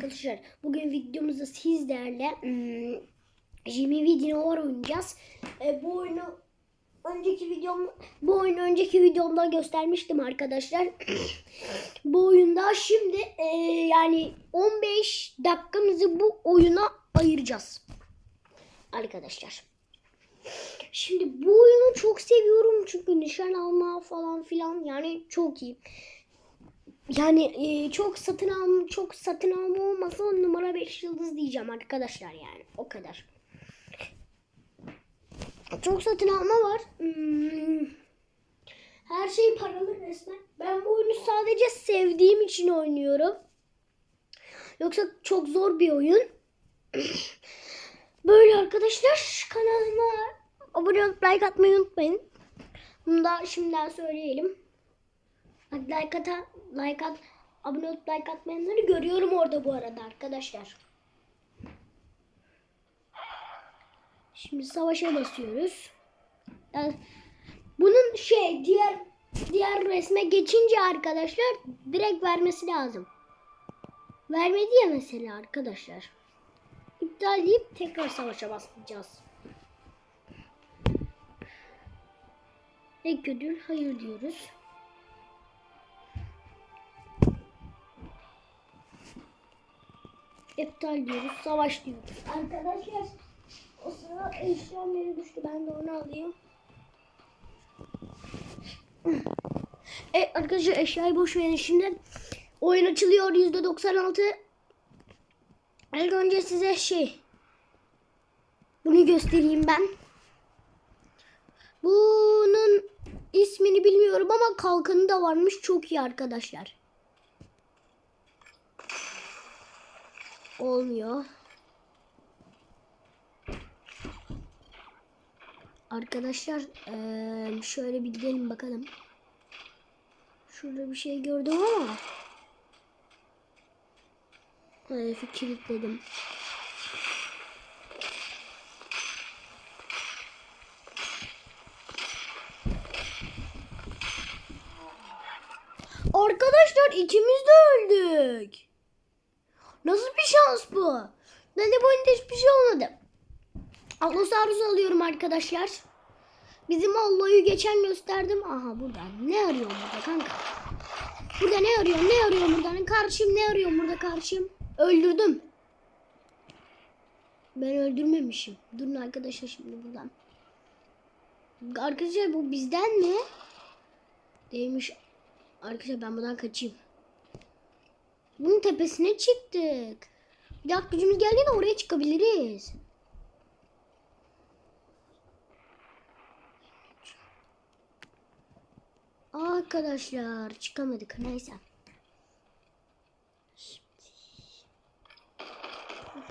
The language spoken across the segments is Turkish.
Arkadaşlar bugün videomuzda sizlerle hmm, Jimmy Vidinor oynayacağız. E, bu oyunu önceki videom bu oyunu önceki videomda göstermiştim arkadaşlar. bu oyunda şimdi e, yani 15 dakikamızı bu oyuna ayıracağız. Arkadaşlar. Şimdi bu oyunu çok seviyorum çünkü nişan alma falan filan yani çok iyi. Yani e, çok satın alma çok satın alma olmasa on numara 5 yıldız diyeceğim arkadaşlar yani o kadar. Çok satın alma var. Hmm, Her şey paralı resmen. Ben bu oyunu sadece sevdiğim için oynuyorum. Yoksa çok zor bir oyun. Böyle arkadaşlar kanalıma abone olup like atmayı unutmayın. Bunu da şimdiden söyleyelim. Hadi like at, like at, abone olup like atmayanları görüyorum orada bu arada arkadaşlar. Şimdi savaşa basıyoruz. Bunun şey diğer diğer resme geçince arkadaşlar direkt vermesi lazım. Vermedi ya mesela arkadaşlar. İptal deyip tekrar savaşa basacağız. Ek ödül hayır diyoruz. İptal diyoruz. Savaş diyoruz. Arkadaşlar o sıra eşyam yere düştü. Ben de onu alayım. Evet arkadaşlar eşyayı boş verin şimdi. Oyun açılıyor %96. İlk önce size şey bunu göstereyim ben. Bunun ismini bilmiyorum ama kalkanı da varmış. Çok iyi arkadaşlar. Olmuyor. Arkadaşlar şöyle bir gidelim bakalım. Şurada bir şey gördüm ama. Hedefi kilitledim. Arkadaşlar ikimiz de öldük. Nasıl bir şans bu? Ben de bu oyunda hiçbir şey olmadı. Allosaurus alıyorum arkadaşlar. Bizim Allo'yu geçen gösterdim. Aha burada. Ne arıyor burada kanka? Burada ne arıyor? Ne arıyor burada? Karşım ne arıyor burada karşım? Öldürdüm. Ben öldürmemişim. Durun arkadaşlar şimdi buradan. Arkadaşlar bu bizden mi? Değilmiş. Arkadaşlar ben buradan kaçayım. Bunun tepesine çıktık. Bir dakika gücümüz geldiğinde oraya çıkabiliriz. Arkadaşlar çıkamadık neyse.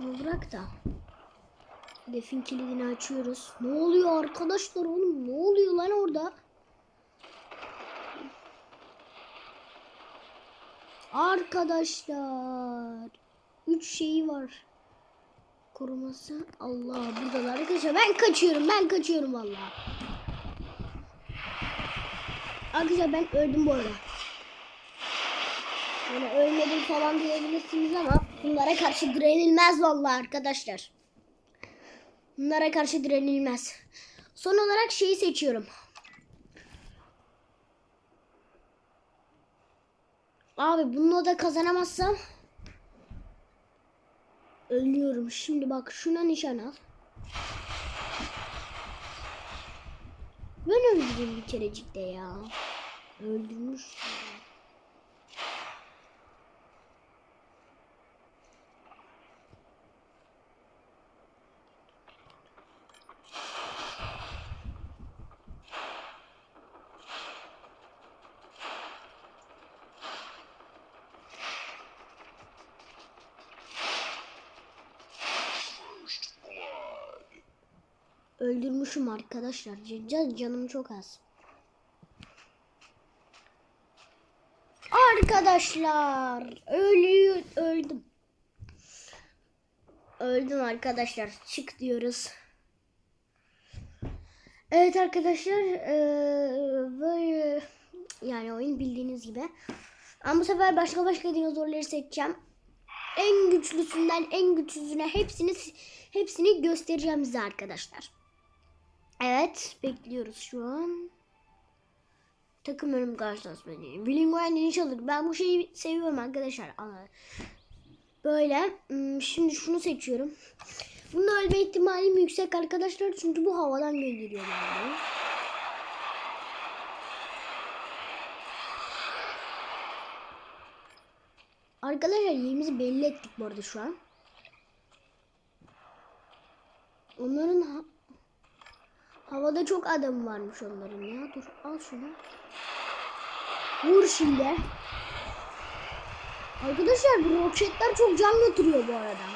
Bunu bırak da. Defin kilidini açıyoruz. Ne oluyor arkadaşlar oğlum? Ne oluyor lan orada? Arkadaşlar. Üç şeyi var. Koruması. Allah buradalar arkadaşlar. Ben kaçıyorum. Ben kaçıyorum vallahi. Arkadaşlar ben öldüm bu arada. Yani ölmedim falan diyebilirsiniz ama bunlara karşı direnilmez vallahi arkadaşlar. Bunlara karşı direnilmez. Son olarak şeyi seçiyorum. Abi bununla da kazanamazsam ölüyorum. Şimdi bak şuna nişan al. Ben öldürdüm bir kerecik de ya. Öldürmüş. Öldürmüşüm arkadaşlar. Can, canım çok az. Arkadaşlar ölüyor öldüm. Öldüm arkadaşlar. Çık diyoruz. Evet arkadaşlar eee, böyle yani oyun bildiğiniz gibi. Ama bu sefer başka başka dinozorları seçeceğim. en güçlüsünden en güçsüzüne hepsini hepsini göstereceğim size arkadaşlar. Evet bekliyoruz şu an. Takım ölüm karşılaşma diyelim. Bilingual Ninja'dır. Ben bu şeyi seviyorum arkadaşlar. Böyle. hmm, Şimdi şunu seçiyorum. Bunun ölme ihtimalim yüksek arkadaşlar. Çünkü bu havadan gönderiyorlar. beni. Arkadaşlar yerimizi belli ettik bu arada şu an. Onların ha- havada çok adam varmış onların ya. Dur al şunu. Vur şimdi. Arkadaşlar bu roketler çok can götürüyor bu arada.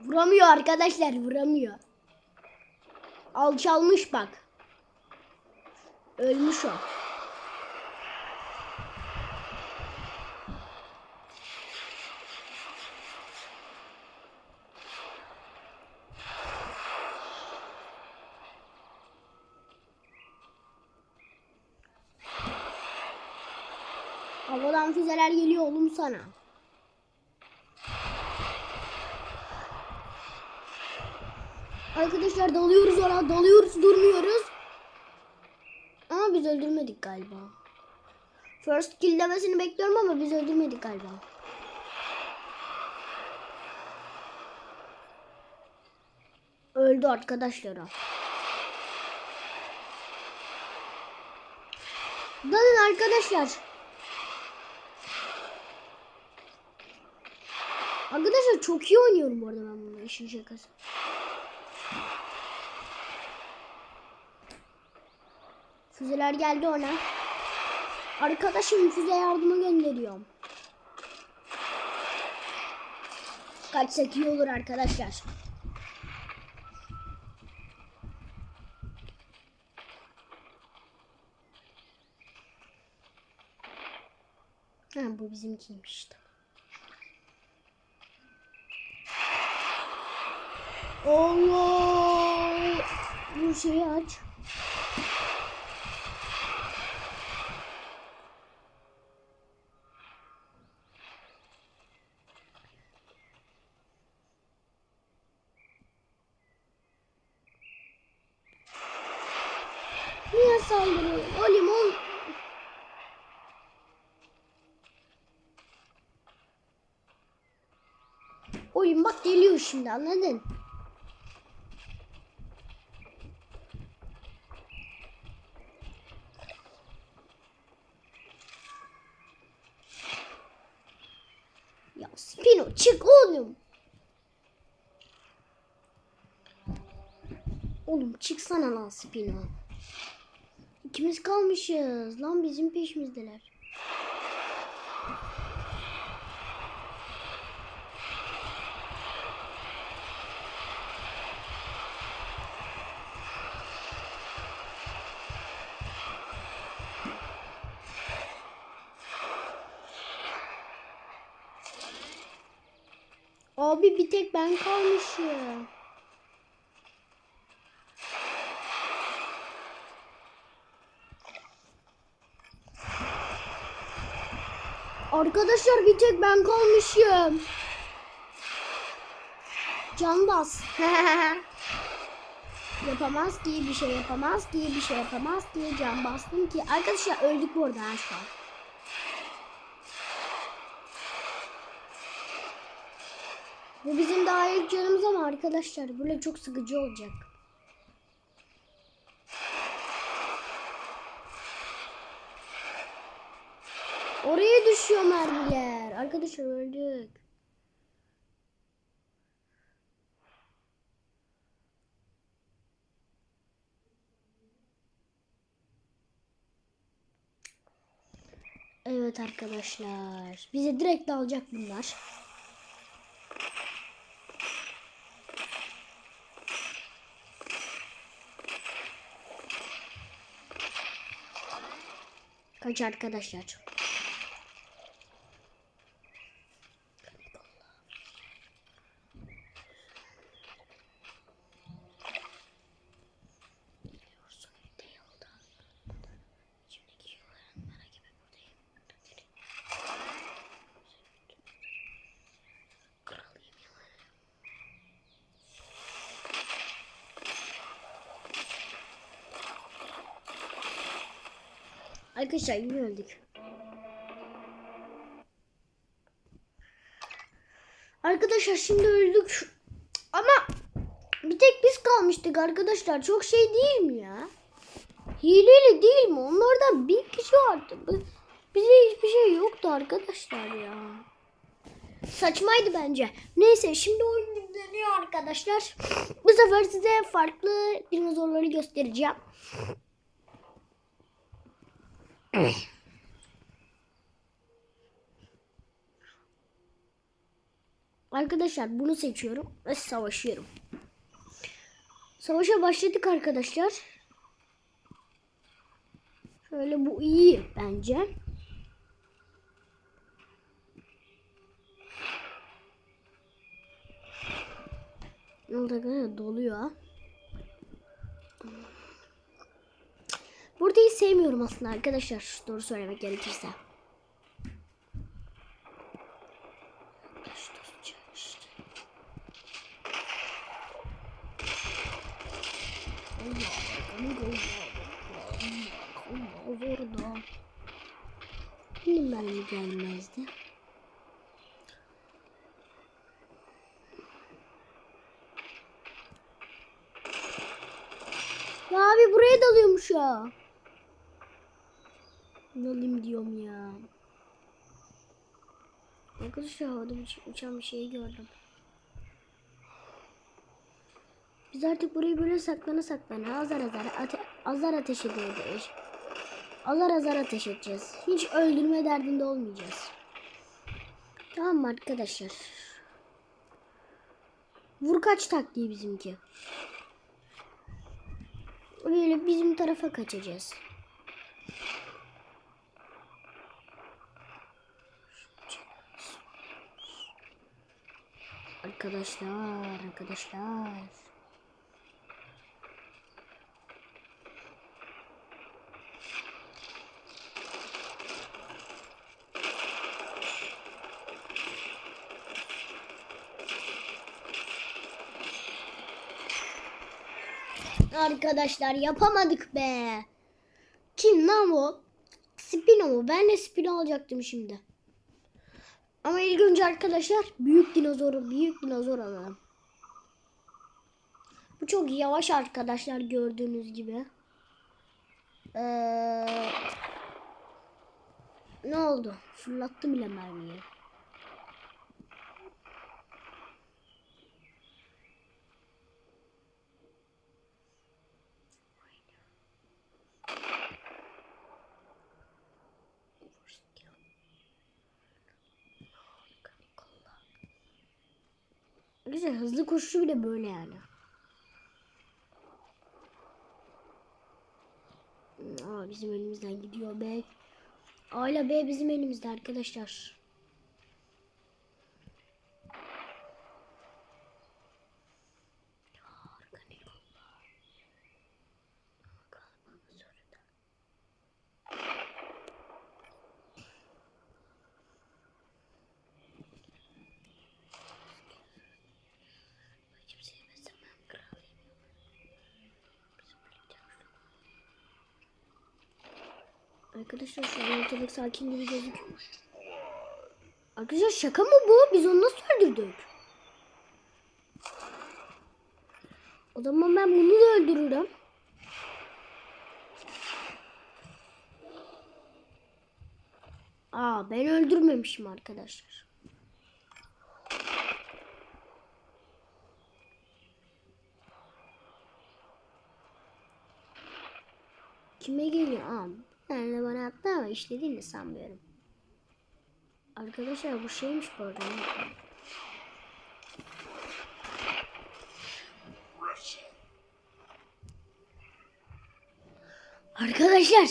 Vuramıyor arkadaşlar vuramıyor. Alçalmış bak. Ölmüş o. Havadan füzeler geliyor oğlum sana. Arkadaşlar dalıyoruz ona dalıyoruz durmuyoruz. Ama biz öldürmedik galiba. First kill demesini bekliyorum ama biz öldürmedik galiba. Öldü arkadaşlar. Dalın arkadaşlar. Arkadaşlar çok iyi oynuyorum bu arada ben bunu işin şakası. Füzeler geldi ona. Arkadaşım füze yardıma gönderiyorum. Kaçsak iyi olur arkadaşlar. Ha bu bizimkiymiş işte. Allah! Bu şeyi aç. Niye saldırıyor? O limon... Oyun bak geliyor şimdi anladın? Ya Spino çık oğlum. Oğlum çıksana lan Spino. İkimiz kalmışız. Lan bizim peşimizdeler. Abi bir tek ben kalmışım. Arkadaşlar bir tek ben kalmışım. Can bas. yapamaz ki bir şey yapamaz ki bir şey yapamaz diye can bastım ki. Arkadaşlar öldük bu arada. Bu bizim daha ilk canımız ama arkadaşlar böyle çok sıkıcı olacak. Oraya düşüyor mermiler. Arkadaşlar öldük. Evet arkadaşlar. Bize direkt alacak bunlar. Kaç arkadaşlar. Arkadaşlar yine öldük. Arkadaşlar şimdi öldük. Ama bir tek biz kalmıştık arkadaşlar. Çok şey değil mi ya? Hileli değil mi? Onlardan bir kişi vardı. Bize hiçbir şey yoktu arkadaşlar ya. Saçmaydı bence. Neyse şimdi oyun dönüyor arkadaşlar. Bu sefer size farklı dinozorları göstereceğim. Arkadaşlar bunu seçiyorum ve savaşıyorum. Savaşa başladık arkadaşlar. Şöyle bu iyi bence. Yolda gene doluyor. Hiç sevmiyorum aslında arkadaşlar. Doğru söylemek gerekirse. Benim gelmezdi. Ya abi buraya dalıyormuş ya. Dalayım diyorum ya. Arkadaşlar havada uç- uçan bir şey gördüm. Biz artık burayı böyle saklana saklana azar azar ate azar ateş edeceğiz. Azar azar ateş edeceğiz. Hiç öldürme derdinde olmayacağız. Tamam mı arkadaşlar? Vur kaç taktiği bizimki. Böyle bizim tarafa kaçacağız. Arkadaşlar, arkadaşlar. Arkadaşlar yapamadık be. Kim lan o? Spino mu? Ben de Spino alacaktım şimdi. Ama ilk önce arkadaşlar büyük dinozoru, büyük dinozor alalım. Bu çok yavaş arkadaşlar gördüğünüz gibi. Ee, ne oldu? Fırlattım bile mermiyi. Güzel hızlı koşuş bile böyle yani. Aa, bizim elimizden gidiyor B. A ile B bizim elimizde arkadaşlar. Arkadaşlar şu ortalık sakin gibi gözüküyor. Arkadaşlar şaka mı bu? Biz onu nasıl öldürdük? O zaman ben bunu da öldürürüm. Aa ben öldürmemişim arkadaşlar. Kime geliyor? Aa, tane bana attı ama işlediğini sanmıyorum. Arkadaşlar bu şeymiş bu arada. Arkadaşlar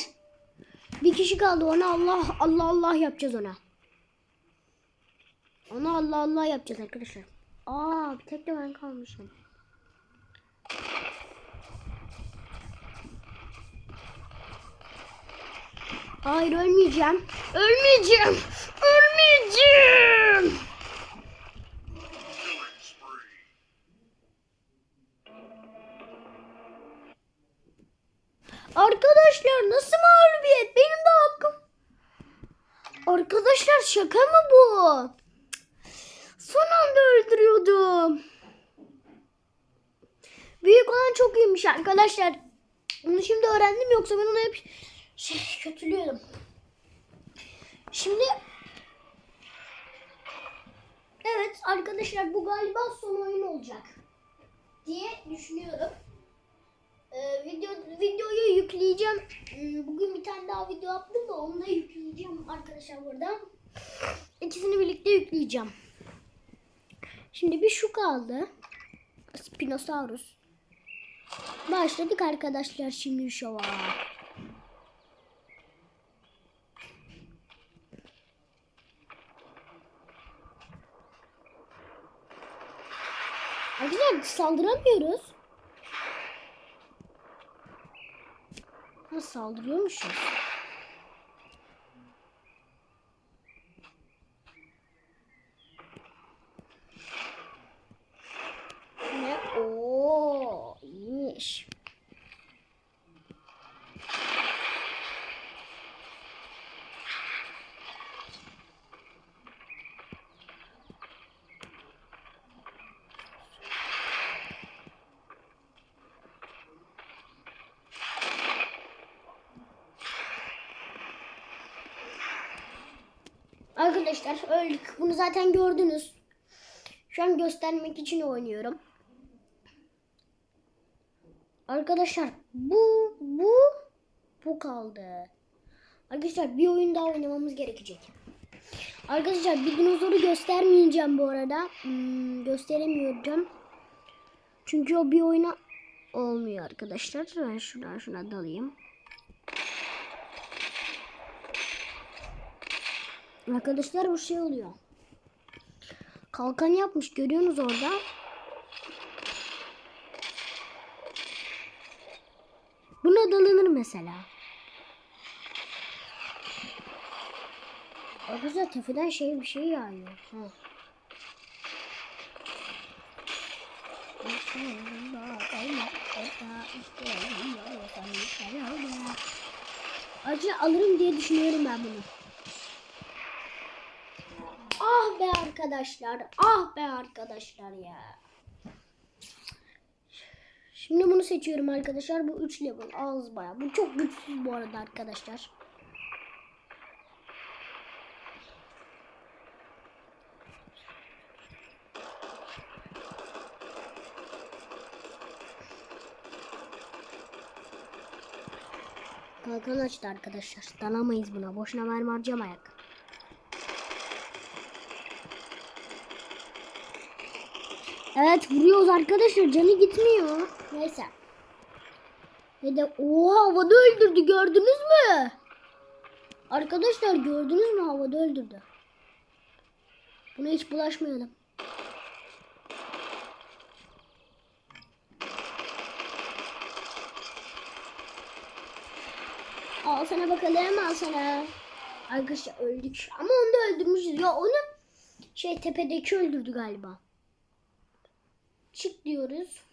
bir kişi kaldı ona Allah Allah Allah yapacağız ona. Ona Allah Allah yapacağız arkadaşlar. Aa tek de ben kalmışım. Hayır ölmeyeceğim. Ölmeyeceğim. Ölmeyeceğim. Arkadaşlar nasıl mağlubiyet? Benim daha Arkadaşlar şaka mı bu? Son anda öldürüyordum. Büyük olan çok iyiymiş arkadaşlar. Bunu şimdi öğrendim yoksa ben onu hep kötülüyordum. Şimdi Evet arkadaşlar bu galiba son oyun olacak diye düşünüyorum. Ee, video videoyu yükleyeceğim. Hmm, Bugün bir tane daha video attım da onu da yükleyeceğim arkadaşlar burada. İkisini birlikte yükleyeceğim. Şimdi bir şu kaldı. Spinosaurus. Başladık arkadaşlar şimdi şova. Arkadaşlar saldıramıyoruz. Ha saldırıyormuşuz. Ne? Oo, iyiymiş. Arkadaşlar öldük. Bunu zaten gördünüz. Şu an göstermek için oynuyorum. Arkadaşlar bu bu bu kaldı. Arkadaşlar bir oyun daha oynamamız gerekecek. Arkadaşlar bir dinozoru göstermeyeceğim bu arada. Hmm, gösteremiyorum. Çünkü o bir oyuna olmuyor arkadaşlar. Ben şuradan şuna dalayım. Arkadaşlar bu şey oluyor. Kalkan yapmış görüyorsunuz orada. Buna dalınır mesela. Arkadaşlar tepeden şey bir şey yağıyor. Acı alırım diye düşünüyorum ben bunu. Ah be arkadaşlar. Ah be arkadaşlar ya. Şimdi bunu seçiyorum arkadaşlar. Bu 3 level. Ağız baya. Bu çok güçsüz bu arada arkadaşlar. Kalkan açtı arkadaşlar. Dalamayız buna. Boşuna mermi harcamayak. Evet vuruyoruz arkadaşlar. Canı gitmiyor. Neyse. Ve de oha havada öldürdü gördünüz mü? Arkadaşlar gördünüz mü havada öldürdü. Buna hiç bulaşmayalım. Al sana bakalım al sana. Arkadaşlar öldük. Ama onu da öldürmüşüz. Ya onu şey tepedeki öldürdü galiba. Çık diyoruz.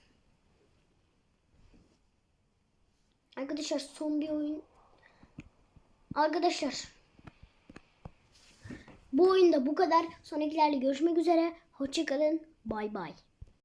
Arkadaşlar son bir oyun. Arkadaşlar. Bu oyunda bu kadar. Sonrakilerle görüşmek üzere. Hoşçakalın. Bay bay.